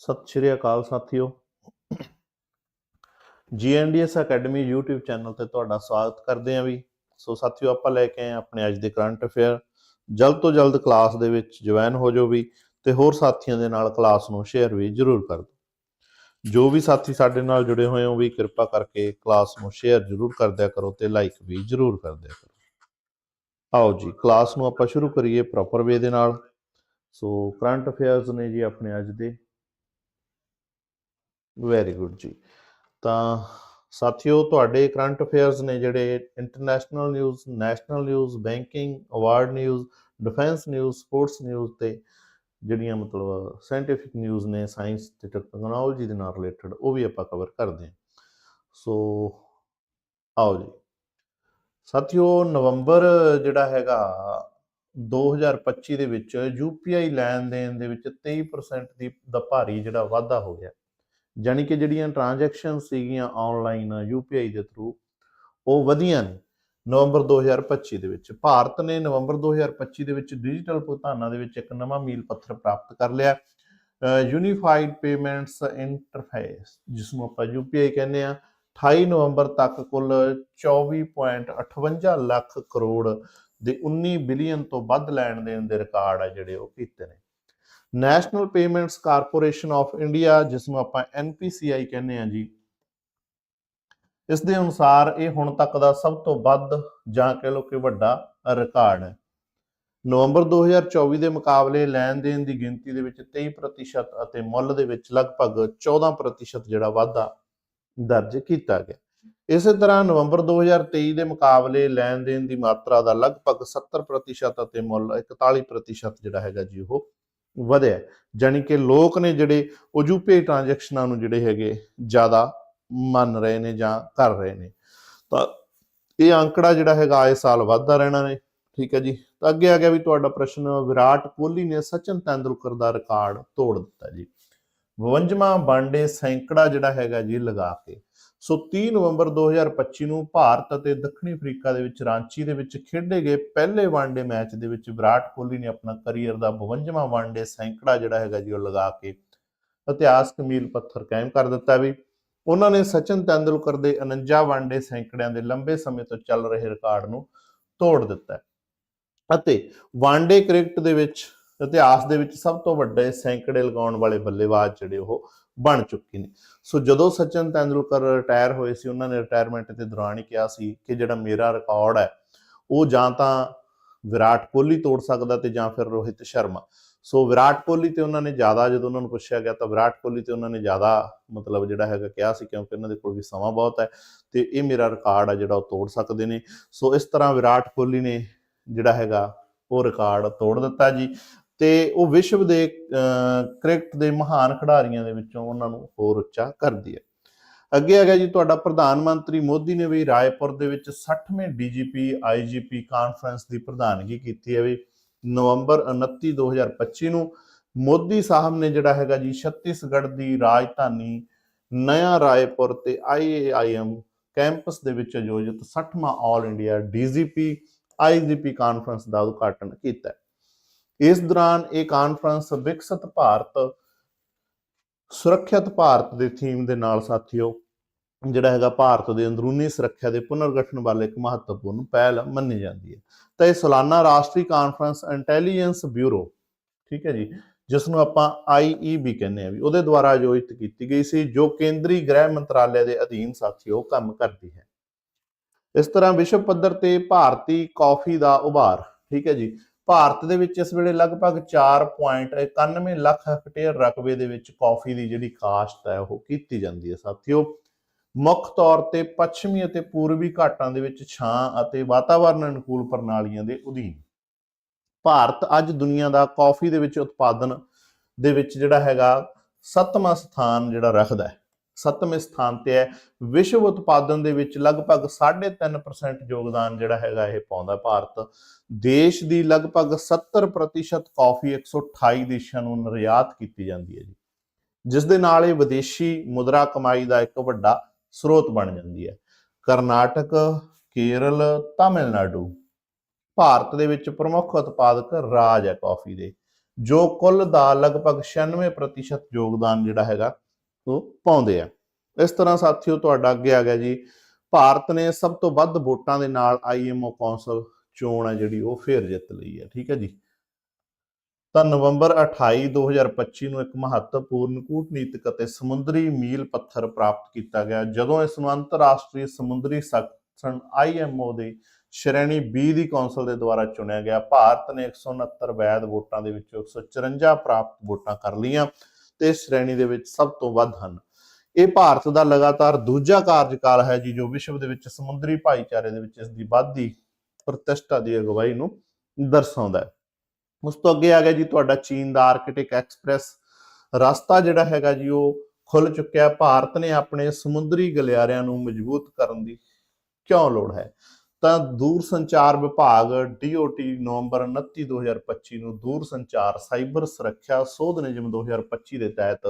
ਸਤਿ ਸ਼੍ਰੀ ਅਕਾਲ ਸਾਥੀਓ। ਜੀਐਨਡੀਐਸ academy YouTube channel ਤੇ ਤੁਹਾਡਾ ਸਵਾਗਤ ਕਰਦੇ ਹਾਂ ਵੀ। ਸੋ ਸਾਥੀਓ, ਆਪਾਂ ਲੈ ਕੇ ਆਏ ਆਪਣੇ ਅੱਜ ਦੇ ਕਰੰਟ ਅਫੇਅਰ ਜਲਦ ਤੋਂ ਜਲਦ ਕਲਾਸ ਦੇ ਵਿੱਚ ਜੁਆਇਨ ਹੋ ਜਾਓ ਵੀ ਤੇ ਹੋਰ ਸਾਥੀਆਂ ਦੇ ਨਾਲ ਕਲਾਸ ਨੂੰ ਸ਼ੇਅਰ ਵੀ ਜ਼ਰੂਰ ਕਰ ਦਿਓ। ਜੋ ਵੀ ਸਾਥੀ ਸਾਡੇ ਨਾਲ ਜੁੜੇ ਹੋਏ ਹੋ ਵੀ ਕਿਰਪਾ ਕਰਕੇ ਕਲਾਸ ਨੂੰ ਸ਼ੇਅਰ ਜ਼ਰੂਰ ਕਰ ਦਿਆ ਕਰੋ ਤੇ ਲਾਈਕ ਵੀ ਜ਼ਰੂਰ ਕਰ ਦਿਆ ਕਰੋ। ਆਓ ਜੀ ਕਲਾਸ ਨੂੰ ਆਪਾਂ ਸ਼ੁਰੂ ਕਰੀਏ ਪ੍ਰੋਪਰ ਵੇ ਦੇ ਨਾਲ। ਸੋ ਕਰੰਟ ਅਫੇਅਰਸ ਨੇ ਜੀ ਆਪਣੇ ਅੱਜ ਦੇ ਵੈਰੀ ਗੁੱਡ ਜੀ। ਤਾਂ ਸਾਥੀਓ, ਤੁਹਾਡੇ ਕਰੰਟ ਅਫੇਅਰਸ ਨੇ ਜਿਹੜੇ international news national news banking award news defence news sports news ਤੇ ਜਿਹੜੀਆਂ ਮਤਲਬ ਸਾਇੰਟੀਫਿਕ ਨਿਊਜ਼ ਨੇ ਸਾਇੰਸ ਤੇ ਟੈਕਨੋਲੋਜੀ ਦੇ ਨਾਲ ਰਿਲੇਟਡ ਉਹ ਵੀ ਆਪਾਂ ਕਵਰ ਕਰਦੇ ਹਾਂ। ਸੋ ਆਓ ਜੀ। ਸਾਥੀਓ, ਨਵੰਬਰ ਜਿਹੜਾ ਹੈਗਾ 2025 ਦੇ ਵਿੱਚ ਯੂਪੀਆਈ ਲੈਣ ਦੇਣ ਦੇ ਵਿੱਚ 23% ਦੀ ਦਾ ਭਾਰੀ ਜਿਹੜਾ ਵਾਧਾ ਹੋ ਗਿਆ। ਜਾਨੀ ਕਿ ਜਿਹੜੀਆਂ ਟ੍ਰਾਂਜੈਕਸ਼ਨ ਸੀਗੀਆਂ ਆਨਲਾਈਨ ਯੂਪੀਆਈ ਦੇ ਥਰੂ ਉਹ ਵਧੀਆਂ ਨੇ। ਨਵੰਬਰ 2025 ਦੇ ਵਿੱਚ ਭਾਰਤ ਨੇ ਨਵੰਬਰ 2025 ਦੇ ਵਿੱਚ ਡਿਜੀਟਲ ਭੁਗਤਾਨਾਂ ਦੇ ਵਿੱਚ ਇੱਕ ਨਵਾਂ ਮੀਲ ਪੱਥਰ ਪ੍ਰਾਪਤ ਕਰ ਲਿਆ। ਯੂਨੀਫਾਈਡ ਪੇਮੈਂਟਸ ਇੰਟਰਫੇਸ ਜਿਸ ਨੂੰ ਆਪਾਂ ਯੂਪੀਆਈ ਕਹਿੰਦੇ ਆ 28 ਨਵੰਬਰ ਤੱਕ ਕੁੱਲ 24.58 ਲੱਖ ਕਰੋੜ ਦੇ 19 ਬਿਲੀਅਨ ਤੋਂ ਵੱਧ ਲੈਣ ਦੇਣ ਦੇ ਰਿਕਾਰਡ ਆ ਜਿਹੜੇ ਉਹ ਕੀਤੇ ਨੇ। National payments corporation of India ਜਿਸ ਨੂੰ ਆਪਾਂ NPCI ਕਹਿੰਦੇ ਆ ਜੀ, ਇਸ ਦੇ ਅਨੁਸਾਰ ਇਹ ਹੁਣ ਤੱਕ ਦਾ ਸਭ ਤੋਂ ਵੱਧ ਜਾਂ ਕਹਿ ਲਓ ਕਿ ਵੱਡਾ ਰਿਕਾਰਡ ਹੈ। ਨਵੰਬਰ 2024 ਦੇ ਮੁਕਾਬਲੇ ਲੈਣ ਦੇਣ ਦੀ ਗਿਣਤੀ ਦੇ ਵਿੱਚ 23% ਅਤੇ ਮੁੱਲ ਦੇ ਵਿੱਚ ਲਗਭਗ 14% ਜਿਹੜਾ ਵਾਧਾ ਦਰਜ ਕੀਤਾ ਗਿਆ। ਇਸੇ ਤਰ੍ਹਾਂ ਨਵੰਬਰ 2023 ਦੇ ਮੁਕਾਬਲੇ ਲੈਣ ਦੇਣ ਦੀ ਮਾਤਰਾ ਦਾ ਲਗਭਗ 70% ਅਤੇ ਮੁੱਲ 41% ਜਿਹੜਾ ਹੈਗਾ ਜੀ ਉਹ ਵਧਿਆ ਜਾਨੀ ਕਿ ਲੋਕ ਨੇ ਜਿਹੜੇ ਉਹ ਟ੍ਰਾਂਜੈਕਸ਼ਨਾਂ ਨੂੰ ਜਿਹੜੇ ਹੈਗੇ ਜ਼ਿਆਦਾ ਮੰਨ ਰਹੇ ਨੇ ਜਾਂ ਕਰ ਰਹੇ ਨੇ। ਤਾਂ ਇਹ ਅੰਕੜਾ ਜਿਹੜਾ ਹੈਗਾ ਆਏ ਸਾਲ ਵੱਧਦਾ ਰਹਿਣਾ ਨੇ ਠੀਕ ਹੈ ਜੀ। ਤਾਂ ਅੱਗੇ ਆ ਗਿਆ ਵੀ ਤੁਹਾਡਾ ਪ੍ਰਸ਼ਨ, ਵਿਰਾਟ ਕੋਹਲੀ ਨੇ ਸਚਿਨ ਤੈਂਦੁਲਕਰ ਦਾ ਰਿਕਾਰਡ ਤੋੜ ਦਿੱਤਾ ਜੀ। 52ਵਾਂ ਵਨਡੇ ਸੈਂਕੜਾ ਜਿਹੜਾ ਹੈਗਾ ਜੀ ਲਗਾ ਕੇ। ਸੋ 30 ਨਵੰਬਰ 2025 ਨੂੰ ਭਾਰਤ ਅਤੇ ਦੱਖਣੀ ਅਫਰੀਕਾ ਦੇ ਵਿੱਚ ਰਾਂਚੀ ਦੇ ਵਿੱਚ ਖੇਡੇ ਗਏ ਪਹਿਲੇ ਵਨਡੇ ਮੈਚ ਦੇ ਵਿੱਚ ਵਿਰਾਟ ਕੋਹਲੀ ਨੇ ਆਪਣਾ ਕਰੀਅਰ ਦਾ 52ਵਾਂ ਵਨਡੇ ਸੈਂਕੜਾ ਜਿਹੜਾ ਹੈਗਾ ਜੀ ਉਹ ਲਗਾ ਕੇ ਇਤਿਹਾਸਕ ਮੀਲ ਪੱਥਰ ਕਾਇਮ ਕਰ ਦਿੱਤਾ ਵੀ। ਉਹਨਾਂ ਨੇ ਸਚਿਨ ਤੈਂਦੁਲਕਰ ਦੇ 49 ਵਨਡੇ ਸੈਂਕੜਿਆਂ ਦੇ ਲੰਬੇ ਸਮੇਂ ਤੋਂ ਚੱਲ ਰਹੇ ਰਿਕਾਰਡ ਨੂੰ ਤੋੜ ਦਿੱਤਾ ਅਤੇ ਵਨਡੇ ਕ੍ਰਿਕਟ ਦੇ ਵਿੱਚ, ਇਤਿਹਾਸ ਦੇ ਵਿੱਚ ਸਭ ਤੋਂ ਵੱਡੇ ਸੈਂਕੜੇ ਲਗਾਉਣ ਵਾਲੇ ਬੱਲੇਬਾਜ਼ ਜਿਹੜੇ ਉਹ ਬਣ ਚੁੱਕੇ ਨੇ। ਸੋ ਜਦੋਂ ਸਚਿਨ ਤੈਂਦੁਲਕਰ ਰਿਟਾਇਰ ਹੋਏ ਸੀ, ਉਹਨਾਂ ਨੇ ਰਿਟਾਇਰਮੈਂਟ ਦੇ ਦੌਰਾਨ ਹੀ ਕਿਹਾ ਸੀ ਕਿ ਜਿਹੜਾ ਮੇਰਾ ਰਿਕਾਰਡ ਹੈ, ਉਹ ਜਾਂ ਤਾਂ ਵਿਰਾਟ ਕੋਹਲੀ ਤੋੜ ਸਕਦਾ ਤੇ ਜਾਂ ਫਿਰ ਰੋਹਿਤ ਸ਼ਰਮਾ। ਸੋ ਵਿਰਾਟ ਕੋਹਲੀ ਤੇ ਉਹਨਾਂ ਨੇ ਜ਼ਿਆਦਾ, ਜਦੋਂ ਉਹਨਾਂ ਨੂੰ ਪੁੱਛਿਆ ਗਿਆ ਤਾਂ ਵਿਰਾਟ ਕੋਹਲੀ ਤੇ ਉਹਨਾਂ ਨੇ ਜ਼ਿਆਦਾ ਮਤਲਬ ਜਿਹੜਾ ਹੈਗਾ ਕਿਹਾ ਸੀ ਕਿਉਂਕਿ ਉਹਨਾਂ ਦੇ ਕੋਲ ਵੀ ਸਮਾਂ ਬਹੁਤ ਹੈ ਤੇ ਇਹ ਮੇਰਾ ਰਿਕਾਰਡ ਆ ਜਿਹੜਾ ਉਹ ਤੋੜ ਸਕਦੇ ਨੇ। ਸੋ ਇਸ ਤਰ੍ਹਾਂ ਵਿਰਾਟ ਕੋਹਲੀ ਨੇ ਜਿਹੜਾ ਹੈਗਾ ਉਹ ਰਿਕਾਰਡ ਤੋੜ ਦਿੱਤਾ ਜੀ। ਤੇ ਉਹ ਵਿਸ਼ਵ ਦੇ ਕ੍ਰਿਕਟ ਦੇ ਮਹਾਨ ਖਿਡਾਰੀਆਂ ਦੇ ਵਿੱਚੋਂ ਉਹਨਾਂ ਨੂੰ ਹੋਰ ਉੱਚਾ ਕਰਦੀ ਹੈ। ਅੱਗੇ ਆ ਗਿਆ ਜੀ ਤੁਹਾਡਾ ਪ੍ਰਧਾਨ ਮੰਤਰੀ ਮੋਦੀ ਨੇ ਵੀ ਰਾਏਪੁਰ ਦੇ ਵਿੱਚ 60ਵੇਂ ਡੀਜੀਪੀ, ਆਈਜੀਪੀ ਕਾਨਫਰੰਸ ਦੀ ਪ੍ਰਧਾਨਗੀ ਕੀਤੀ ਹੈ ਵੀ ਨਵੰਬਰ 29 2025 ਨੂੰ ਮੋਦੀ ਸਾਹਿਬ ਨੇ ਜਿਹੜਾ ਹੈਗਾ ਜੀ ਛੱਤੀਸਗੜ੍ਹ ਦੀ ਰਾਜਧਾਨੀ ਨਇਆ ਰਾਏਪੁਰ ਤੇ ਆਈਏਆਈਐਮ ਕੈਂਪਸ ਦੇ ਵਿੱਚ ਆਯੋਜਿਤ 60ਵਾਂ all India DGP, IGP conference ਦਾ ਉਦਘਾਟਨ ਕੀਤਾ ਇਸ ਦੌਰਾਨ ਇਹ ਕਾਨਫਰੰਸ ਵਿਕਸਿਤ ਭਾਰਤ, ਸੁਰੱਖਿਅਤ ਭਾਰਤ ਦੇ ਥੀਮ ਦੇ ਨਾਲ ਸਾਥੀਓ, ਜਿਹੜਾ ਹੈਗਾ ਭਾਰਤ ਦੇ ਅੰਦਰੂਨੀ ਸੁਰੱਖਿਆ ਦੇ ਪੁਨਰਗਠਨ ਵਾਲੇ ਇੱਕ ਮਹੱਤਵਪੂਰਨ ਪਹਿਲ ਮੰਨੀ ਜਾਂਦੀ ਹੈ। ਤਾਂ ਇਹ ਸਾਲਾਨਾ ਰਾਸ਼ਟਰੀ ਕਾਨਫਰੰਸ ਇੰਟੈਲੀਜੈਂਸ ਬਿਊਰੋ ਠੀਕ ਹੈ ਜੀ ਜਿਸ ਨੂੰ ਆਪਾਂ ਆਈਈਬੀ ਕਹਿੰਦੇ ਆ ਵੀ ਉਹਦੇ ਦੁਆਰਾ ਆਯੋਜਿਤ ਕੀਤੀ ਗਈ ਸੀ, ਜੋ ਕੇਂਦਰੀ ਗ੍ਰਹਿ ਮੰਤਰਾਲੇ ਦੇ ਅਧੀਨ ਸਾਥੀਓ ਕੰਮ ਕਰਦੀ ਹੈ। ਇਸ ਤਰ੍ਹਾਂ ਵਿਸ਼ਵ ਪੱਧਰ ਤੇ ਭਾਰਤੀ ਕਾਫੀ ਦਾ ਉਭਾਰ, ਠੀਕ ਹੈ ਜੀ ਭਾਰਤ ਦੇ ਵਿੱਚ ਇਸ ਵੇਲੇ ਲਗਭਗ 4.91 ਲੱਖ ਹੈਕਟੇਅਰ ਰਕਬੇ ਦੇ ਵਿੱਚ ਕਾਫੀ ਦੀ ਜਿਹੜੀ ਕਾਸ਼ਤ ਹੈ, ਉਹ ਕੀਤੀ ਜਾਂਦੀ ਹੈ ਸਾਥੀਓ। ਮੁੱਖ ਤੌਰ ਤੇ ਪੱਛਮੀ ਅਤੇ ਪੂਰਬੀ ਘਾਟਾਂ ਦੇ ਵਿੱਚ ਛਾਂ ਅਤੇ ਵਾਤਾਵਰਣ ਅਨੁਕੂਲ ਪ੍ਰਣਾਲੀਆਂ ਦੇ ਅਧੀਨ। ਭਾਰਤ ਅੱਜ ਦੁਨੀਆ ਦਾ ਕਾਫੀ ਦੇ ਵਿੱਚ ਉਤਪਾਦਨ ਦੇ ਵਿੱਚ ਜਿਹੜਾ ਹੈਗਾ ਸੱਤਵਾਂ ਸਥਾਨ ਜਿਹੜਾ ਰੱਖਦਾ ਹੈ। ਸੱਤਵੇਂ ਸਥਾਨ ਤੇ ਹੈ। ਵਿਸ਼ਵ ਉਤਪਾਦਨ ਦੇ ਵਿੱਚ ਲਗਭਗ 3.5% ਯੋਗਦਾਨ ਜਿਹੜਾ ਹੈਗਾ ਇਹ ਪਾਉਂਦਾ ਭਾਰਤ। ਦੇਸ਼ ਦੀ ਲਗਭਗ 70% ਕਾਫੀ 128 ਦੇਸ਼ਾਂ ਨੂੰ ਨਿਰਯਾਤ ਕੀਤੀ ਜਾਂਦੀ ਹੈ ਜੀ। ਜਿਸ ਦੇ ਨਾਲ ਇਹ ਵਿਦੇਸ਼ੀ ਮੁਦਰਾ ਕਮਾਈ ਦਾ ਇੱਕ ਵੱਡਾ ਸਰੋਤ ਬਣ ਜਾਂਦੀ ਹੈ। ਕਰਨਾਟਕ, ਕੇਰਲ, ਤਾਮਿਲਨਾਡੂ। ਭਾਰਤ ਦੇ ਵਿੱਚ ਪ੍ਰਮੁੱਖ ਉਤਪਾਦਕ ਰਾਜ ਹੈ ਕਾਫੀ ਦੇ, ਜੋ ਕੁੱਲ ਦਾ ਲਗਭਗ 96% ਯੋਗਦਾਨ ਜਿਹੜਾ ਹੈਗਾ ਪਾਉਂਦੇ ਆ। ਇਸ ਤਰ੍ਹਾਂ ਸਾਥੀਓ, ਤੁਹਾਡਾ ਅੱਗੇ ਆ ਗਿਆ ਜੀ। ਭਾਰਤ ਨੇ ਸਭ ਤੋਂ ਵੱਧ ਵੋਟਾਂ ਦੇ ਨਾਲ ਆਈਐਮਓ ਕੌਂਸਲ ਚੋਣ ਹੈ ਜਿਹੜੀ, ਉਹ ਫੇਰ ਜਿੱਤ ਲਈ ਹੈ ਠੀਕ ਹੈ ਜੀ। ਤਾਂ ਨਵੰਬਰ 28 2025 ਨੂੰ ਇੱਕ ਮਹੱਤਵਪੂਰਨ ਕੂਟਨੀਤਿਕ ਅਤੇ ਸਮੁੰਦਰੀ ਮੀਲ ਪੱਥਰ ਪ੍ਰਾਪਤ ਕੀਤਾ ਗਿਆ, ਜਦੋਂ ਇਸ ਨੂੰ ਅੰਤਰਰਾਸ਼ਟਰੀ ਸਮੁੰਦਰੀ ਸੰਗਠਨ ਆਈਐਮਓ ਦੇ ਸ਼੍ਰੇਣੀ B ਦੀ ਕੌਂਸਲ ਦੇ ਦੁਆਰਾ ਚੁਣਿਆ ਗਿਆ। ਭਾਰਤ ਨੇ 169 ਵੈਧ ਵੋਟਾਂ ਦੇ ਵਿੱਚੋਂ 154 ਪ੍ਰਾਪਤ ਵੋਟਾਂ ਕਰ ਲਈਆਂ। ਤੇ ਸ਼੍ਰੇਣੀ ਦੇ ਵਿੱਚ ਸਭ ਤੋਂ ਵੱਧ ਹਨ। ਇਹ ਭਾਰਤ ਦਾ ਲਗਾਤਾਰ ਦੂਜਾ ਕਾਰਜਕਾਲ ਹੈ ਜੀ, ਜੋ ਵਿਸ਼ਵ ਦੇ ਵਿੱਚ ਸਮੁੰਦਰੀ ਭਾਈਚਾਰੇ ਦੇ ਵਿੱਚ ਇਸ ਦੀ ਵਾਧੀ ਪ੍ਰਤਿਸ਼ਠਾ ਦੀ ਅਗਵਾਈ ਨੂੰ ਦਰਸਾਉਂਦਾ ਹੈ। ਉਸ ਤੋਂ ਅੱਗੇ ਆ ਗਿਆ ਜੀ ਤੁਹਾਡਾ ਚੀਨ ਦਾ ਆਰਕਟਿਕ ਐਕਸਪ੍ਰੈਸ। ਰਸਤਾ ਜਿਹੜਾ ਹੈਗਾ ਜੀ, ਉਹ ਖੁੱਲ ਚੁੱਕਿਆ ਭਾਰਤ ਨੇ ਆਪਣੇ ਸਮੁੰਦਰੀ ਗਲਿਆਰਿਆਂ ਨੂੰ ਮਜ਼ਬੂਤ ਕਰਨ ਦੀ ਕਿਉਂ ਲੋੜ ਹੈ? ਤਾਂ ਦੂਰ ਸੰਚਾਰ ਵਿਭਾਗ DOT ਨਵੰਬਰ 29 2025 ਨੂੰ ਦੂਰ ਸੰਚਾਰ ਸਾਈਬਰ ਸੁਰੱਖਿਆ ਸੋਧ ਨਿਯਮ 2025 ਦੇ ਤਹਿਤ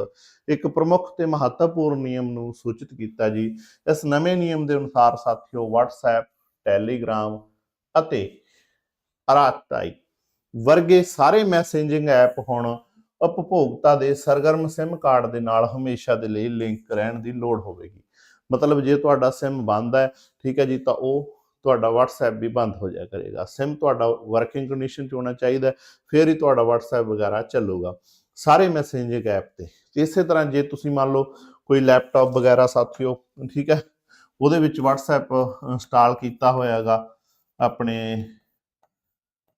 ਇੱਕ ਪ੍ਰਮੁੱਖ ਤੇ ਮਹੱਤਵਪੂਰਨ ਨਿਯਮ ਨੂੰ ਸੂਚਿਤ ਕੀਤਾ ਜੀ। ਇਸ ਨਵੇਂ ਨਿਯਮ ਦੇ ਅਨੁਸਾਰ ਸਾਥੀਓ WhatsApp, Telegram ਅਤੇ ਅਰਾਤਾਈ ਵਰਗੇ ਸਾਰੇ ਮੈਸੇਜਿੰਗ ਐਪ ਹੁਣ ਉਪਭੋਗਤਾ ਦੇ ਸਰਗਰਮ SIM ਕਾਰਡ ਦੇ ਨਾਲ ਹਮੇਸ਼ਾ ਦੇ ਲਈ ਲਿੰਕ ਰਹਿਣ ਦੀ ਲੋੜ ਹੋਵੇਗੀ। ਮਤਲਬ ਜੇ ਤੁਹਾਡਾ SIM ਬੰਦ ਹੈ, ਠੀਕ ਹੈ ਜੀ, ਤਾਂ ਉਹ ਤੁਹਾਡਾ WhatsApp ਵੀ ਬੰਦ ਹੋ ਜਾਇਆ ਕਰੇਗਾ। SIM ਤੁਹਾਡਾ ਵਰਕਿੰਗ ਕੰਡੀਸ਼ਨ 'ਚ ਹੋਣਾ ਚਾਹੀਦਾ ਫਿਰ ਹੀ ਤੁਹਾਡਾ WhatsApp ਵਗੈਰਾ ਚੱਲੂਗਾ। ਸਾਰੇ ਮੈਸੇਜਿੰਗ ਐਪ ਤੇ ਤੇ। ਇਸੇ ਤਰ੍ਹਾਂ ਜੇ ਤੁਸੀਂ ਮੰਨ ਲਓ ਕੋਈ ਲੈਪਟਾਪ ਵਗੈਰਾ ਸਾਥੀਓ, ਠੀਕ ਹੈ, ਉਹਦੇ ਵਿੱਚ WhatsApp ਇੰਸਟਾਲ ਕੀਤਾ ਹੋਇਆ ਹੈਗਾ ਆਪਣੇ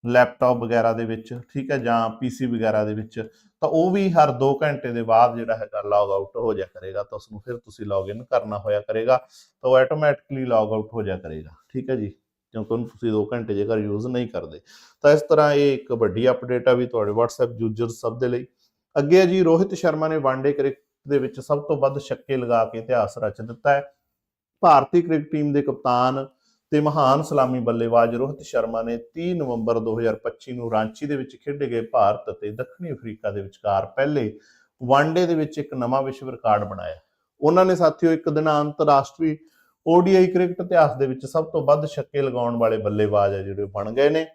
ਲੈਪਟਾਪ ਵਗੈਰਾ ਦੇ ਵਿੱਚ, ਠੀਕ ਹੈ, ਜਾਂ PC ਵਗੈਰਾ ਦੇ ਵਿੱਚ, ਤਾਂ ਉਹ ਵੀ ਹਰ 2 ਘੰਟੇ ਦੇ ਬਾਅਦ ਜਿਹੜਾ ਹੈਗਾ ਲੌਗ ਆਊਟ ਹੋ ਜਾ ਕਰੇਗਾ, ਤਾਂ ਉਸ ਨੂੰ ਫਿਰ ਤੁਸੀਂ ਲੌਗਇਨ ਕਰਨਾ ਹੋਇਆ ਕਰੇਗਾ, ਤਾਂ ਉਹ ਆਟੋਮੈਟਿਕਲੀ ਲੌਗ ਆਊਟ ਹੋ ਜਾ ਕਰੇਗਾ, ਠੀਕ ਹੈ ਜੀ? ਕਿਉਂਕਿ ਉਹਨੂੰ ਤੁਸੀਂ 2 ਘੰਟੇ ਜੇਕਰ ਯੂਜ਼ ਨਹੀਂ ਕਰਦੇ। ਤਾਂ ਇਸ ਤਰ੍ਹਾਂ ਇਹ ਇੱਕ ਵੱਡੀ ਅਪਡੇਟ ਆ ਵੀ ਤੁਹਾਡੇ WhatsApp ਯੂਜ਼ਰ ਸਭ ਦੇ ਲਈ। ਅੱਗੇ ਹੈ ਜੀ, ਰੋਹਿਤ ਸ਼ਰਮਾ ਨੇ ਵਨਡੇ ਕ੍ਰਿਕਟ ਦੇ ਵਿੱਚ ਸਭ ਤੋਂ ਵੱਧ ਛੱਕੇ ਲਗਾ ਕੇ ਇਤਿਹਾਸ ਰਚ ਦਿੱਤਾ ਹੈ। ਭਾਰਤੀ ਕ੍ਰਿਕਟ ਟੀਮ ਦੇ ਕਪਤਾਨ ਤੇ ਮਹਾਨ ਸਲਾਮੀ ਬੱਲੇਬਾਜ਼ ਰੋਹਿਤ ਸ਼ਰਮਾ ਨੇ 30 ਨਵੰਬਰ 2025 ਨੂੰ ਰਾਂਚੀ ਦੇ ਵਿੱਚ ਖੇਡੇ ਗਏ ਭਾਰਤ ਅਤੇ ਦੱਖਣੀ ਅਫਰੀਕਾ ਦੇ ਵਿਚਕਾਰ ਪਹਿਲੇ ਵਨਡੇ ਦੇ ਵਿੱਚ ਇੱਕ ਨਵਾਂ ਵਿਸ਼ਵ ਰਿਕਾਰਡ ਬਣਾਇਆ। ਉਹਨਾਂ ਨੇ ਸਾਥੀਓ ਇੱਕ ਦਿਨ ਅੰਤਰਰਾਸ਼ਟਰੀ ODI ਕ੍ਰਿਕਟ ਇਤਿਹਾਸ ਦੇ ਵਿੱਚ ਸਭ ਤੋਂ ਵੱਧ ਛੱਕੇ ਲਗਾਉਣ ਵਾਲੇ ਬੱਲੇਬਾਜ਼ ਆ ਜਿਹੜੇ ਬਣ ਗਏ ਨੇ।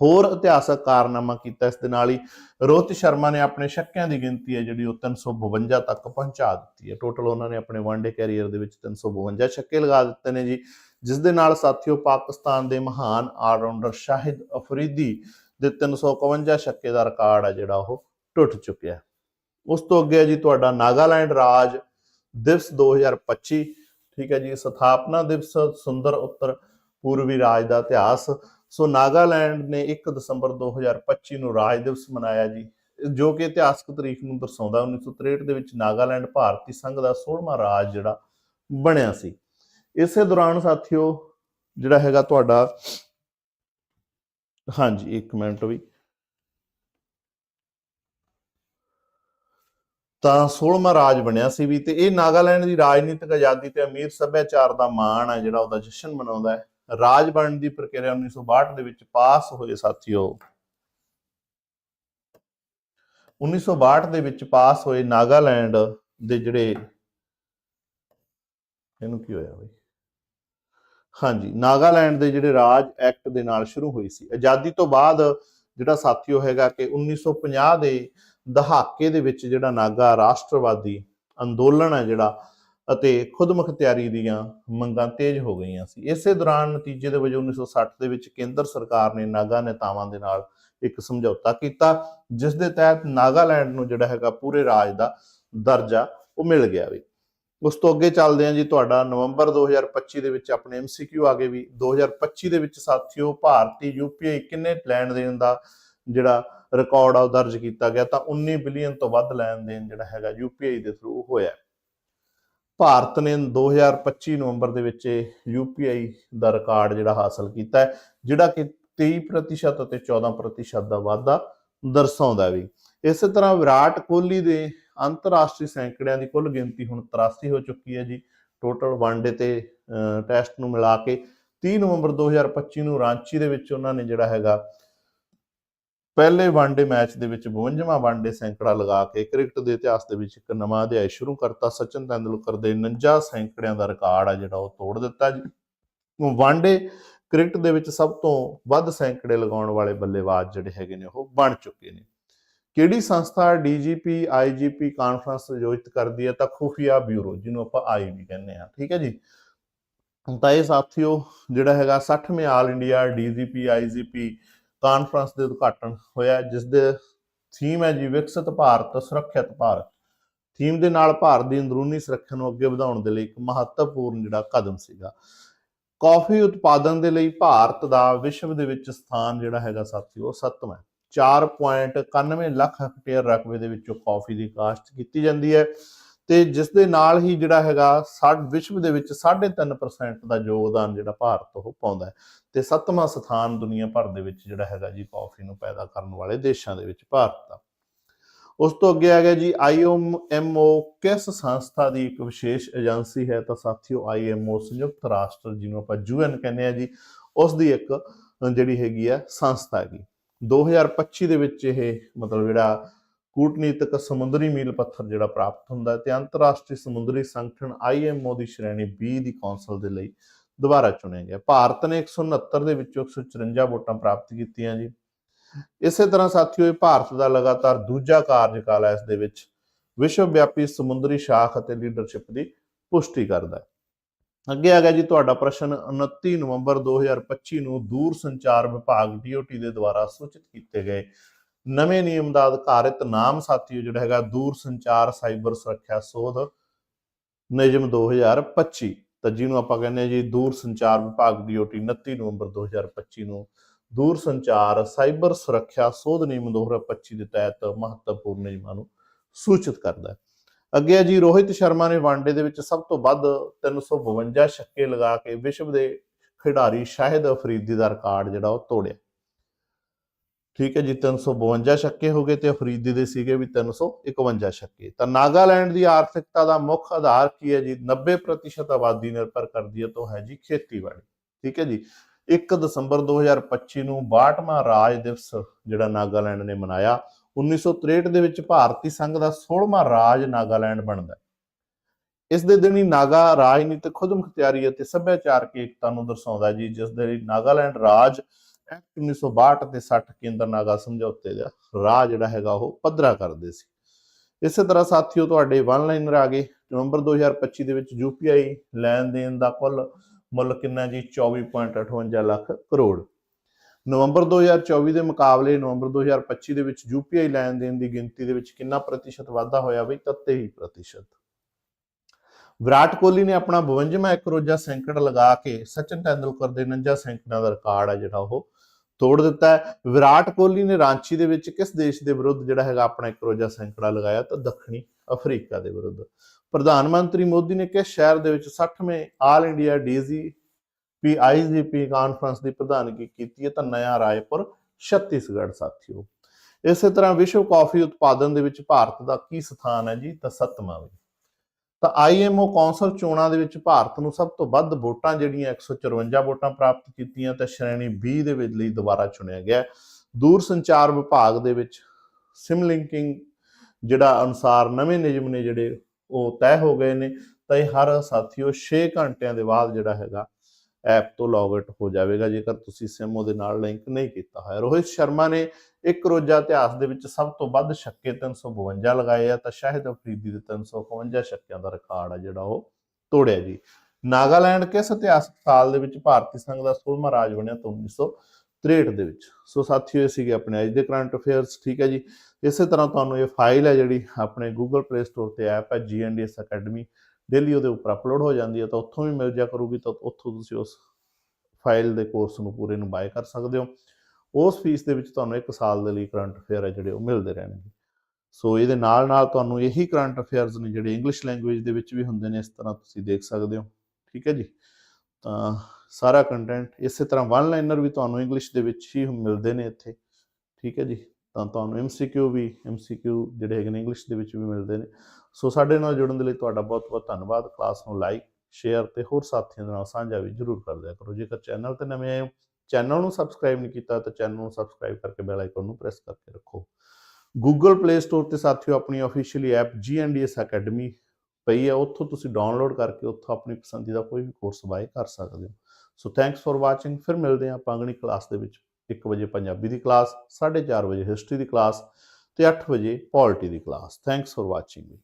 ਹੋਰ ਇਤਿਹਾਸਕ ਕਾਰਨਾਮਾ ਕੀਤਾ ਇਸ ਦੇ ਨਾਲ ਹੀ ਰੋਹਿਤ ਸ਼ਰਮਾ ਨੇ ਆਪਣੇ ਛੱਕਿਆਂ ਦੀ ਗਿਣਤੀ ਹੈ ਜਿਹੜੀ ਉਹ 352 ਤੱਕ ਪਹੁੰਚਾ ਦਿੱਤੀ ਹੈ। ਟੋਟਲ ਉਹਨਾਂ ਨੇ ਆਪਣੇ ਵਨਡੇ ਕੈਰੀਅਰ ਦੇ ਵਿੱਚ 352 ਛੱਕੇ ਲਗਾ ਦਿੱਤੇ ਨੇ ਜੀ। ਜਿਸ ਦੇ ਨਾਲ ਸਾਥੀਓ ਪਾਕਿਸਤਾਨ ਦੇ ਮਹਾਨ ਆਲਰਾਊਂਡਰ ਸ਼ਾਹਿਦ ਅਫਰੀਦੀ ਦੇ 351 ਛੱਕੇ ਦਾ ਰਿਕਾਰਡ ਆ ਜਿਹੜਾ ਉਹ ਟੁੱਟ ਚੁੱਕਿਆ ਉਸ ਤੋਂ ਅੱਗੇ ਜੀ ਤੁਹਾਡਾ ਨਾਗਾਲੈਂਡ ਰਾਜ ਦਿਵਸ 2025 ਠੀਕ ਹੈ ਜੀ, ਸਥਾਪਨਾ ਦਿਵਸ, ਸੁੰਦਰ ਉੱਤਰ ਪੂਰਬੀ ਰਾਜ ਦਾ ਇਤਿਹਾਸ। ਸੋ ਨਾਗਾਲੈਂਡ ਨੇ 1 ਦਸੰਬਰ 2025 ਨੂੰ ਰਾਜ ਦਿਵਸ ਮਨਾਇਆ ਜੀ, ਜੋ ਕਿ ਇਤਿਹਾਸਕ ਤਰੀਕ ਨੂੰ ਦਰਸਾਉਂਦਾ 1963 ਦੇ ਵਿੱਚ ਨਾਗਾਲੈਂਡ ਭਾਰਤੀ ਸੰਘ ਦਾ 16ਵਾਂ ਰਾਜ ਜਿਹੜਾ ਬਣਿਆ ਸੀ। ਇਸੇ ਦੌਰਾਨ ਸਾਥੀਓ, ਜਿਹੜਾ ਹੈਗਾ ਤੁਹਾਡਾ, ਹਾਂਜੀ, ਇੱਕ ਮਿੰਟ ਵੀ। ਤਾਂ 16ਵਾਂ ਰਾਜ ਬਣਿਆ ਸੀ ਵੀ ਤੇ ਇਹ ਨਾਗਾਲੈਂਡ ਦੀ ਰਾਜਨੀਤਿਕ ਆਜ਼ਾਦੀ ਤੇ ਅਮੀਰ ਸੱਭਿਆਚਾਰ ਦਾ ਮਾਣ ਹੈ, ਜਿਹੜਾ ਉਹਦਾ ਜਸ਼ਨ ਮਨਾਉਂਦਾ ਹੈ। ਰਾਜ ਬਣਨ ਦੀ ਪ੍ਰਕਿਰਿਆ 1962 ਦੇ ਵਿੱਚ ਪਾਸ ਹੋਏ ਸਾਥੀਓ। 1962 ਦੇ ਵਿੱਚ ਪਾਸ ਹੋਏ ਨਾਗਾਲੈਂਡ ਦੇ ਜਿਹੜੇ, ਇਹਨੂੰ ਕੀ ਹੋਇਆ ਬਈ? ਹਾਂਜੀ, ਨਾਗਾਲੈਂਡ ਦੇ ਜਿਹੜੇ ਰਾਜ ਐਕਟ ਦੇ ਨਾਲ ਸ਼ੁਰੂ ਹੋਈ ਸੀ। ਆਜ਼ਾਦੀ ਤੋਂ ਬਾਅਦ ਜਿਹੜਾ ਸਾਥੀਓ ਹੈਗਾ ਕਿ 1950 ਦੇ ਦਹਾਕੇ ਦੇ ਵਿੱਚ ਜਿਹੜਾ ਨਾਗਾ ਰਾਸ਼ਟਰਵਾਦੀ ਅੰਦੋਲਨ ਹੈ ਜਿਹੜਾ ਅਤੇ ਖੁਦਮੁਖਤਿਆਰੀ ਦੀਆਂ ਮੰਗਾਂ ਤੇਜ਼ ਹੋ ਗਈਆਂ ਸੀ। ਇਸੇ ਦੌਰਾਨ ਨਤੀਜੇ ਦੇ ਵਜੋਂ 1960 ਦੇ ਵਿੱਚ ਕੇਂਦਰ ਸਰਕਾਰ ਨੇ ਨਾਗਾ ਨੇਤਾਵਾਂ ਦੇ ਨਾਲ ਇੱਕ ਸਮਝੌਤਾ ਕੀਤਾ, ਜਿਸ ਦੇ ਤਹਿਤ ਨਾਗਾਲੈਂਡ ਨੂੰ ਜਿਹੜਾ ਹੈਗਾ ਪੂਰੇ ਰਾਜ ਦਾ ਦਰਜਾ ਉਹ ਮਿਲ ਗਿਆ ਵੀ। ਉਸ ਤੋਂ ਅੱਗੇ ਚੱਲਦੇ ਹਾਂ ਜੀ ਤੁਹਾਡਾ ਨਵੰਬਰ 2025 ਦੇ ਵਿੱਚ ਆਪਣੇ MCQ ਆ ਗਏ ਵੀ 2025 ਦੇ ਵਿੱਚ ਸਾਥੀਓ ਭਾਰਤੀ UPI ਕਿੰਨੇ ਲੈਣ ਦੇਣ ਦਾ ਜਿਹੜਾ ਰਿਕਾਰਡ ਆ ਉਹ ਦਰਜ ਕੀਤਾ ਗਿਆ ਤਾਂ 19 ਬਿਲੀਅਨ ਤੋਂ ਵੱਧ ਲੈਣ ਦੇਣ ਜਿਹੜਾ ਹੈਗਾ UPI ਦੇ ਥਰੂ ਹੋਇਆ ਭਾਰਤ ਨੇ 2025 ਨਵੰਬਰ ਦੇ ਵਿੱਚ UPI ਦਾ ਰਿਕਾਰਡ ਜਿਹੜਾ ਹਾਸਲ ਕੀਤਾ ਹੈ, ਜਿਹੜਾ ਕਿ 23% ਅਤੇ 14% ਦਾ ਵਾਧਾ ਦਰਸਾਉਂਦਾ ਵੀ। ਇਸੇ ਤਰ੍ਹਾਂ ਵਿਰਾਟ ਕੋਹਲੀ ਦੇ ਅੰਤਰਰਾਸ਼ਟਰੀ ਸੈਂਕੜਿਆਂ ਦੀ ਕੁੱਲ ਗਿਣਤੀ ਹੁਣ 83 ਹੋ ਚੁੱਕੀ ਹੈ ਜੀ। ਟੋਟਲ ਵਨਡੇ ਤੇ ਟੈਸਟ ਨੂੰ ਮਿਲਾ ਕੇ 30 ਨਵੰਬਰ 2025 ਨੂੰ ਰਾਂਚੀ ਦੇ ਵਿੱਚ ਉਹਨਾਂ ਨੇ ਜਿਹੜਾ ਹੈਗਾ ਪਹਿਲੇ ਵਨਡੇ ਮੈਚ ਦੇ ਵਿੱਚ 52ਵਾਂ ਵਨਡੇ ਸੈਂਕੜਾ ਲਗਾ ਕੇ ਕ੍ਰਿਕਟ ਦੇ ਇਤਿਹਾਸ ਦੇ ਵਿੱਚ ਇੱਕ ਨਵਾਂ ਅਧਿਆਇ ਸ਼ੁਰੂ ਕਰਤਾ। ਸਚਿਨ ਤੈਂਦੁਲਕਰ ਦੇ 49 ਸੈਂਕੜਿਆਂ ਦਾ ਰਿਕਾਰਡ ਆ ਜਿਹੜਾ ਉਹ ਤੋੜ ਦਿੱਤਾ ਜੀ। ਵਨਡੇ ਕ੍ਰਿਕਟ ਦੇ ਵਿੱਚ ਸਭ ਤੋਂ ਵੱਧ ਸੈਂਕੜੇ ਲਗਾਉਣ ਵਾਲੇ ਬੱਲੇਬਾਜ਼ ਜਿਹੜੇ ਹੈਗੇ ਨੇ ਉਹ ਬਣ ਚੁੱਕੇ ਨੇ। ਕਿਹੜੀ ਸੰਸਥਾ ਡੀਜੀਪੀ, ਆਈਜੀਪੀ ਕਾਨਫਰੰਸ ਆਯੋਜਿਤ ਕਰਦੀ ਹੈ ਤਾਂ ਖੁਫੀਆ ਬਿਊਰੋ, ਜਿਹਨੂੰ ਆਪਾਂ ਆਈ ਵੀ ਕਹਿੰਦੇ ਆ ਠੀਕ ਹੈ ਜੀ? ਤਾਂ ਇਹ ਸਾਥੀਓ, ਜਿਹੜਾ ਹੈਗਾ 60ਵੇਂ all India DGP, IGP conference ਦੇ ਉਦਘਾਟਨ ਹੋਇਆ ਜਿਸ ਦੇ ਥੀਮ ਹੈ ਜੀ ਵਿਕਸਿਤ ਭਾਰਤ, ਸੁਰੱਖਿਅਤ ਭਾਰਤ। ਥੀਮ ਦੇ ਨਾਲ ਭਾਰਤ ਦੀ ਅੰਦਰੂਨੀ ਸੁਰੱਖਿਆ ਨੂੰ ਅੱਗੇ ਵਧਾਉਣ ਦੇ ਲਈ ਇੱਕ ਮਹੱਤਵਪੂਰਨ ਜਿਹੜਾ ਕਦਮ ਸੀਗਾ। ਕਾਫੀ ਉਤਪਾਦਨ ਦੇ ਲਈ ਭਾਰਤ ਦਾ ਵਿਸ਼ਵ ਦੇ ਵਿੱਚ ਸਥਾਨ ਜਿਹੜਾ ਹੈਗਾ ਸਾਥੀਓ, ਸੱਤਵਾਂ ਹੈ। 4.91 ਲੱਖ ਹੈਕਟੇਅਰ ਰਕਬੇ ਦੇ ਵਿੱਚੋਂ ਕਾਫੀ ਦੀ ਕਾਸ਼ਤ ਕੀਤੀ ਜਾਂਦੀ ਹੈ ਤੇ ਜਿਸ ਦੇ ਨਾਲ ਹੀ ਜਿਹੜਾ ਹੈਗਾ ਸਾਡ ਵਿਸ਼ਵ ਦੇ ਵਿੱਚ 3.5% ਦਾ ਯੋਗਦਾਨ ਜਿਹੜਾ ਭਾਰਤ ਉਹ ਪਾਉਂਦਾ ਹੈ। ਤੇ ਸੱਤਵਾਂ ਸਥਾਨ ਦੁਨੀਆ ਭਰ ਦੇ ਵਿੱਚ ਜਿਹੜਾ ਹੈਗਾ ਜੀ ਕਾਫੀ ਨੂੰ ਪੈਦਾ ਕਰਨ ਵਾਲੇ ਦੇਸ਼ਾਂ ਦੇ ਵਿੱਚ ਭਾਰਤ ਦਾ। ਉਸ ਤੋਂ ਅੱਗੇ ਆ ਗਿਆ ਜੀ IOMO ਕਿਸ ਸੰਸਥਾ ਦੀ ਇੱਕ ਵਿਸ਼ੇਸ਼ ਏਜੰਸੀ ਹੈ? ਤਾਂ ਸਾਥੀਓ IMO ਸੰਯੁਕਤ ਰਾਸ਼ਟਰ ਜਿਹਨੂੰ ਆਪਾਂ UN ਕਹਿੰਦੇ ਆ ਜੀ, ਉਸ ਦੀ ਇੱਕ ਜਿਹੜੀ ਹੈਗੀ ਆ ਸੰਸਥਾ ਹੈਗੀ। 2025 ਦੇ ਵਿੱਚ ਇਹ ਮਤਲਬ ਜਿਹੜਾ ਕੂਟਨੀਤਿਕ ਸਮੁੰਦਰੀ ਮੀਲ ਪੱਥਰ ਜਿਹੜਾ ਪ੍ਰਾਪਤ ਹੁੰਦਾ ਹੈ ਤੇ ਅੰਤਰਰਾਸ਼ਟਰੀ ਸਮੁੰਦਰੀ ਸੰਗਠਨ IMO ਦੀ ਸ਼੍ਰੇਣੀ B ਦੀ ਕੌਂਸਲ ਦੇ ਲਈ ਦੁਬਾਰਾ ਚੁਣਿਆ ਗਿਆ। ਭਾਰਤ ਨੇ 169 ਦੇ ਵਿੱਚੋਂ 154 ਵੋਟਾਂ ਪ੍ਰਾਪਤ ਕੀਤੀਆਂ ਜੀ। ਇਸੇ ਤਰ੍ਹਾਂ ਸਾਥੀਓ, ਇਹ ਭਾਰਤ ਦਾ ਲਗਾਤਾਰ ਦੂਜਾ ਕਾਰਜਕਾਲ ਹੈ, ਇਸ ਦੇ ਵਿੱਚ ਵਿਸ਼ਵ ਵਿਆਪੀ ਸਮੁੰਦਰੀ ਸ਼ਾਖ ਅਤੇ ਲੀਡਰਸ਼ਿਪ ਦੀ ਪੁਸ਼ਟੀ ਕਰਦਾ ਹੈ। ਅੱਗੇ ਆ ਗਿਆ ਜੀ ਤੁਹਾਡਾ ਪ੍ਰਸ਼ਨ 29 ਨਵੰਬਰ 2025 ਨੂੰ ਦੂਰ ਸੰਚਾਰ ਵਿਭਾਗ DOT ਦੇ ਦੁਆਰਾ ਸੂਚਿਤ ਕੀਤੇ ਗਏ ਨਵੇਂ ਨਿਯਮ ਦਾ ਅਧਿਕਾਰਿਤ ਨਾਮ ਸਾਥੀਓ ਜਿਹੜਾ ਹੈਗਾ ਦੂਰ ਸੰਚਾਰ ਸਾਈਬਰ ਸੁਰੱਖਿਆ ਸੋਧ ਨਿਯਮ 2025 ਤਾਂ ਜਿਹਨੂੰ ਆਪਾਂ ਕਹਿੰਦੇ ਹਾਂ ਜੀ ਦੂਰ ਸੰਚਾਰ ਵਿਭਾਗ DOT 29 ਨਵੰਬਰ 2025 ਨੂੰ ਦੂਰ ਸੰਚਾਰ ਸਾਈਬਰ ਸੁਰੱਖਿਆ ਸੋਧ ਨਿਯਮ 2025 ਦੇ ਤਹਿਤ ਮਹੱਤਵਪੂਰਨ ਨਿਯਮਾਂ ਨੂੰ ਸੂਚਿਤ ਕਰਦਾ ਹੈ। ਅੱਗੇ ਹੈ ਜੀ ਰੋਹਿਤ ਸ਼ਰਮਾ ਨੇ ਵਨਡੇ ਦੇ ਵਿੱਚ ਸਭ ਤੋਂ ਵੱਧ 352 ਛੱਕੇ ਲਗਾ ਕੇ ਵਿਸ਼ਵ ਦੇ ਖਿਡਾਰੀ ਸ਼ਾਹਿਦ ਅਫਰੀਦੀ ਦਾ ਰਿਕਾਰਡ ਜਿਹੜਾ ਉਹ ਤੋੜਿਆ। ਠੀਕ ਹੈ ਜੀ 352 ਛੱਕੇ ਹੋ ਗਏ ਤੇ ਅਫਰੀਦੀ ਦੇ ਸੀਗੇ ਵੀ 351 ਛੱਕੇ। ਤਾਂ ਨਾਗਾਲੈਂਡ ਦੀ ਆਰਥਿਕਤਾ ਦਾ ਮੁੱਖ ਆਧਾਰ ਕੀ ਹੈ ਜੀ? 90% ਆਬਾਦੀ ਨਿਰਭਰ ਕਰਦੀ ਹੈ, ਤੋਂ ਹੈ ਜੀ ਖੇਤੀਬਾੜੀ। ਠੀਕ ਹੈ ਜੀ 1 ਦਸੰਬਰ 2025 ਨੂੰ 62ਵਾਂ ਰਾਜ ਦਿਵਸ ਜਿਹੜਾ ਨਾਗਾਲੈਂਡ ਨੇ ਮਨਾਇਆ 1963 ਦੇ ਵਿੱਚ ਭਾਰਤੀ ਸੰਘ ਦਾ 16ਵਾਂ ਰਾਜ ਨਾਗਾਲੈਂਡ ਬਣਦਾ ਹੈ। ਇਸ ਦੇ ਦਿਨ ਹੀ ਨਾਗਾ ਰਾਜਨੀਤਿਕ ਖੁਦਮੁਖਤਿਆਰੀ ਅਤੇ ਸੱਭਿਆਚਾਰਕ ਏਕਤਾ ਨੂੰ ਦਰਸਾਉਂਦਾ ਜੀ, ਜਿਸ ਦੇ ਲਈ ਨਾਗਾਲੈਂਡ ਰਾਜ ਐਕਟ 1962 ਤੇ 60 ਕੇਂਦਰ ਨਾਗਾ ਸਮਝੌਤੇ ਦਾ ਰਾਜ ਜਿਹੜਾ ਹੈਗਾ ਉਹ ਪੱਧਰਾ ਕਰਦੇ ਸੀ। ਇਸੇ ਤਰ੍ਹਾਂ ਸਾਥੀਓ, ਤੁਹਾਡੇ ਵਨ ਲਾਈਨਰ ਆ ਗਏ। ਨਵੰਬਰ 2025 ਦੇ ਵਿੱਚ ਯੂਪੀਆਈ ਲੈਣ ਦੇਣ ਦਾ ਕੁੱਲ ਮੁੱਲ ਕਿੰਨਾ ਜੀ? 24.58 ਲੱਖ ਕਰੋੜ। ਨਵੰਬਰ 2024 ਦੇ ਮੁਕਾਬਲੇ ਨਵੰਬਰ 2025 ਦੇ ਵਿੱਚ ਯੂਪੀਆਈ ਲੈਣ ਦੇਣ ਦੀ ਗਿਣਤੀ ਦੇ ਵਿੱਚ ਕਿੰਨਾ ਪ੍ਰਤੀਸ਼ਤ ਵਾਧਾ ਹੋਇਆ ਬਈ 33 ਪ੍ਰਤੀਸ਼ਤ। ਵਿਰਾਟ ਕੋਹਲੀ ਨੇ ਆਪਣਾ 52ਵਾਂ ਇੱਕ ਸੈਂਕੜ ਲਗਾ ਕੇ ਸਚਿਨ ਤੈਂਦੁਲਕਰ ਦੇ 49 ਸੈਂਕੜਾਂ ਦਾ ਰਿਕਾਰਡ ਹੈ ਜਿਹੜਾ ਉਹ ਤੋੜ ਦਿੱਤਾ ਹੈ। ਵਿਰਾਟ ਕੋਹਲੀ ਨੇ ਰਾਂਚੀ ਦੇ ਵਿੱਚ ਕਿਸ ਦੇਸ਼ ਦੇ ਵਿਰੁੱਧ ਜਿਹੜਾ ਹੈਗਾ ਆਪਣਾ ਇੱਕ ਰੋਜ਼ਾ ਸੈਂਕੜਾ ਲਗਾਇਆ ਤਾਂ ਦੱਖਣੀ ਅਫਰੀਕਾ ਦੇ ਵਿਰੁੱਧ। ਪ੍ਰਧਾਨ ਮੰਤਰੀ ਮੋਦੀ ਨੇ ਕਿਸ ਸ਼ਹਿਰ ਦੇ ਵਿੱਚ 60ਵੇਂ all India DG P conference ਦੀ ਪ੍ਰਧਾਨਗੀ ਕੀਤੀ ਹੈ ਤਾਂ ਨਇਆ ਰਾਏਪੁਰ, ਛੱਤੀਸਗੜ੍ਹ ਸਾਥੀਓ। ਇਸੇ ਤਰ੍ਹਾਂ ਵਿਸ਼ਵ ਕਾਫੀ ਉਤਪਾਦਨ ਦੇ ਵਿੱਚ ਭਾਰਤ ਦਾ ਕੀ ਸਥਾਨ ਹੈ ਜੀ? ਤਾਂ ਸੱਤਵਾਂ ਵੀ। ਤਾਂ ਆਈਐਮਓ ਕੌਂਸਲ ਚੋਣਾਂ ਦੇ ਵਿੱਚ ਭਾਰਤ ਨੂੰ ਸਭ ਤੋਂ ਵੱਧ ਵੋਟਾਂ ਜਿਹੜੀਆਂ 154 ਵੋਟਾਂ ਪ੍ਰਾਪਤ ਕੀਤੀਆਂ ਤਾਂ ਸ਼੍ਰੇਣੀ B ਦੇ ਵਿੱਚ ਲਈ ਦੁਬਾਰਾ ਚੁਣਿਆ ਗਿਆ ਦੂਰ ਸੰਚਾਰ ਵਿਭਾਗ ਦੇ ਵਿੱਚ ਸਿਮ ਲਿੰਕਿੰਗ ਜਿਹੜਾ ਅਨੁਸਾਰ ਨਵੇਂ ਨਿਯਮ ਨੇ ਜਿਹੜੇ ਉਹ ਤੈਅ ਹੋ ਗਏ ਨੇ। ਤਾਂ ਇਹ ਹਰ ਸਾਥੀਓ 6 ਘੰਟਿਆਂ ਦੇ ਬਾਅਦ ਜਿਹੜਾ ਹੈਗਾ ਐਪ ਤੋਂ ਲੌਗ ਹੋ ਜਾਵੇਗਾ, ਜੇਕਰ ਤੁਸੀਂ ਸਿਮ ਉਹਦੇ ਨਾਲ ਲਿੰਕ ਨਹੀਂ ਕੀਤਾ ਹੋਇਆ। ਰੋਹਿਤ ਸ਼ਰਮਾ ਨੇ ਇੱਕ ਰੋਜ਼ਾ ਇਤਿਹਾਸ ਦੇ ਵਿੱਚ ਸਭ ਤੋਂ ਵੱਧ ਛੱਕੇ 352 ਲਗਾਏ ਆ, ਤਾਂ ਸ਼ਾਹਿਦ ਅਫਰੀਦੀ ਦੇ 351 ਛੱਕਿਆਂ ਦਾ ਰਿਕਾਰਡ ਆ ਜਿਹੜਾ ਉਹ ਤੋੜਿਆ ਜੀ। ਨਾਗਾਲੈਂਡ ਕਿਸ ਇਤਿਹਾਸਕ ਸਾਲ ਦੇ ਵਿੱਚ ਭਾਰਤੀ ਸੰਘ ਦਾ 16ਵਾਂ ਰਾਜ ਬਣਿਆ ਤਾਂ 1963 ਦੇ ਵਿੱਚ। ਸੋ ਸਾਥੀਓ, ਇਹ ਸੀਗੇ ਆਪਣੇ ਅੱਜ ਦੇ ਕਰੰਟ ਅਫੇਅਰਸ, ਠੀਕ ਹੈ ਜੀ? ਇਸੇ ਤਰ੍ਹਾਂ ਤੁਹਾਨੂੰ ਇਹ ਫਾਈਲ ਹੈ ਜਿਹੜੀ ਆਪਣੇ Google Play Store ਤੇ ਐਪ ਹੈ GNDS Academy ਡੇਲੀ ਉਹਦੇ ਉੱਪਰ ਅਪਲੋਡ ਹੋ ਜਾਂਦੀ ਹੈ ਤਾਂ ਉੱਥੋਂ ਵੀ ਮਿਲ ਜਾ ਕਰੂਗੀ ਤਾਂ ਉੱਥੋਂ ਤੁਸੀਂ ਉਸ ਫਾਈਲ ਦੇ ਕੋਰਸ ਨੂੰ ਪੂਰੇ ਨੂੰ ਬਾਏ ਕਰ ਸਕਦੇ ਹੋ। ਉਸ ਫੀਸ ਦੇ ਵਿੱਚ ਤੁਹਾਨੂੰ ਇੱਕ ਸਾਲ ਦੇ ਲਈ ਕਰੰਟ ਅਫੇਅਰ ਹੈ ਜਿਹੜੇ ਉਹ ਮਿਲਦੇ ਰਹਿਣਗੇ। ਸੋ ਇਹਦੇ ਨਾਲ ਨਾਲ ਤੁਹਾਨੂੰ ਇਹੀ ਕਰੰਟ ਅਫੇਅਰਸ ਨੇ ਜਿਹੜੇ ਇੰਗਲਿਸ਼ ਲੈਂਗੁਏਜ ਦੇ ਵਿੱਚ ਵੀ ਹੁੰਦੇ ਨੇ, ਇਸ ਤਰ੍ਹਾਂ ਤੁਸੀਂ ਦੇਖ ਸਕਦੇ ਹੋ। ਠੀਕ ਹੈ ਜੀ? ਤਾਂ ਸਾਰਾ ਕੰਟੈਂਟ ਇਸੇ ਤਰ੍ਹਾਂ ਵਨ ਲਾਈਨਰ ਵੀ ਤੁਹਾਨੂੰ ਇੰਗਲਿਸ਼ ਦੇ ਵਿੱਚ ਹੀ ਮਿਲਦੇ ਨੇ ਇੱਥੇ। ਠੀਕ ਹੈ ਜੀ? ਤਾਂ ਤੁਹਾਨੂੰ ਐਮਸੀਕਿਊ ਵੀ ਐਮਸੀਕਿਊ ਜਿਹੜੇ ਹੈਗੇ ਨੇ ਇੰਗਲਿਸ਼ ਦੇ ਵਿੱਚ ਵੀ ਮਿਲਦੇ ਨੇ। ਸੋ ਸਾਡੇ ਨਾਲ ਜੁੜਨ ਦੇ ਲਈ ਤੁਹਾਡਾ ਬਹੁਤ ਬਹੁਤ ਧੰਨਵਾਦ। ਕਲਾਸ ਨੂੰ ਲਾਈਕ, ਸ਼ੇਅਰ ਤੇ ਹੋਰ ਸਾਥੀਆਂ ਦੇ ਨਾਲ ਸਾਂਝਾ ਵੀ ਜਰੂਰ ਕਰ ਦਿਆ ਕਰੋ। ਜੇਕਰ ਚੈਨਲ ਤੇ ਨਵੇਂ ਆਏ ਹੋ, ਚੈਨਲ ਨੂੰ ਸਬਸਕ੍ਰਾਈਬ ਨਹੀਂ ਕੀਤਾ ਤਾਂ ਚੈਨਲ ਨੂੰ ਸਬਸਕ੍ਰਾਈਬ ਕਰਕੇ ਬੈਲ ਆਈਕਨ ਨੂੰ ਪ੍ਰੈਸ ਕਰਕੇ ਰੱਖੋ। Google Play Store ਤੇ ਸਾਥੀਓ, ਆਪਣੀ ਅਫੀਸ਼ੀਅਲੀ ਐਪ GNDS ਅਕੈਡਮੀ ਪਈ ਹੈ। ਉੱਥੋਂ ਤੁਸੀਂ ਡਾਊਨਲੋਡ ਕਰਕੇ ਉੱਥੋਂ ਆਪਣੀ ਪਸੰਦੀਦਾ ਕੋਈ ਵੀ ਕੋਰਸ ਬਾਏ ਕਰ ਸਕਦੇ ਹੋ। ਸੋ ਥੈਂਕਸ ਫॉर ਵਾਚਿੰਗ ਫਿਰ ਮਿਲਦੇ ਹਾਂ ਆਪਾਂ ਅਗਲੀ ਕਲਾਸ ਦੇ ਵਿੱਚ। 1 ਵਜੇ ਪੰਜਾਬੀ ਦੀ ਕਲਾਸ 4:30 ਵਜੇ ਹਿਸਟਰੀ ਦੀ ਕਲਾਸ ਤੇ 8 ਵਜੇ ਪੋਲਿਟੀ ਦੀ ਕਲਾਸ। Thanks for watching